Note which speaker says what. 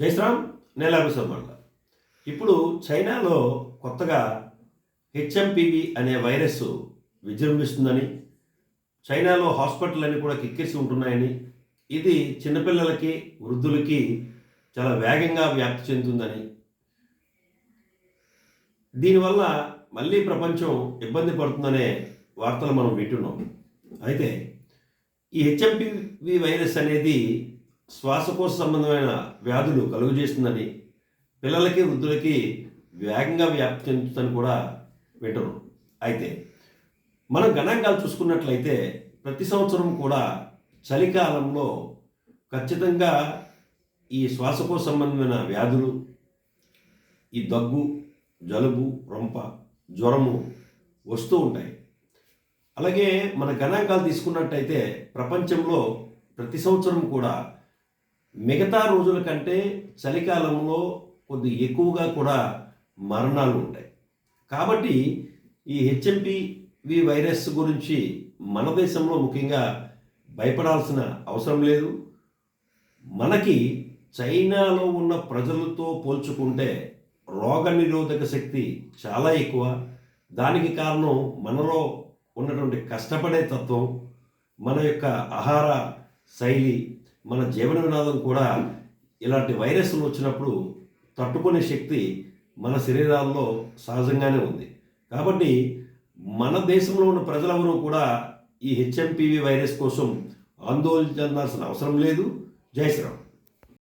Speaker 1: జయశ్రామ్ మండల ఇప్పుడు చైనాలో కొత్తగా హెచ్ఎంపివి అనే వైరస్ విజృంభిస్తుందని చైనాలో హాస్పిటల్ అన్ని కూడా కిక్కేసి ఉంటున్నాయని ఇది చిన్నపిల్లలకి వృద్ధులకి చాలా వేగంగా వ్యాప్తి చెందుతుందని. దీనివల్ల మళ్ళీ ప్రపంచం ఇబ్బంది పడుతుందనే వార్తలు మనం వింటున్నాం. అయితే ఈ హెచ్ఎంపివి వైరస్ అనేది శ్వాసకోశ సంబంధమైన వ్యాధులు కలుగు చేస్తుందని పిల్లలకి వృద్ధులకి వేగంగా వ్యాప్తి చెందుతుందని కూడా వింటున్నాం. అయితే మనం గణాంకాలు చూసుకున్నట్లయితే ప్రతి సంవత్సరం కూడా చలికాలంలో ఖచ్చితంగా ఈ శ్వాసకోశ సంబంధమైన వ్యాధులు ఈ దగ్గు జలుబు రొంప జ్వరము వస్తూ ఉంటాయి. అలాగే మన గణాంకాలు తీసుకున్నట్టయితే ప్రపంచంలో ప్రతి సంవత్సరం కూడా మిగతా రోజుల కంటే చలికాలంలో కొద్ది ఎక్కువగా కూడా మరణాలు ఉంటాయి. కాబట్టి ఈ హెచ్ఎంపివి వైరస్ గురించి మన దేశంలో ముఖ్యంగా భయపడాల్సిన అవసరం లేదు. మనకి చైనాలో ఉన్న ప్రజలతో పోల్చుకుంటే రోగ నిరోధక శక్తి చాలా ఎక్కువ. దానికి కారణం మనలో ఉన్నటువంటి కష్టపడే తత్వం మన యొక్క ఆహార శైలి మన జీవన వినాదం కూడా ఇలాంటి వైరస్లు వచ్చినప్పుడు తట్టుకునే శక్తి మన శరీరాల్లో సహజంగానే ఉంది. కాబట్టి మన దేశంలో ఉన్న ప్రజలెవరూ కూడా ఈ హెచ్ఎంపివి వైరస్ కోసం ఆందోళన చెందాల్సిన అవసరం లేదు. జై శ్రీరామ్.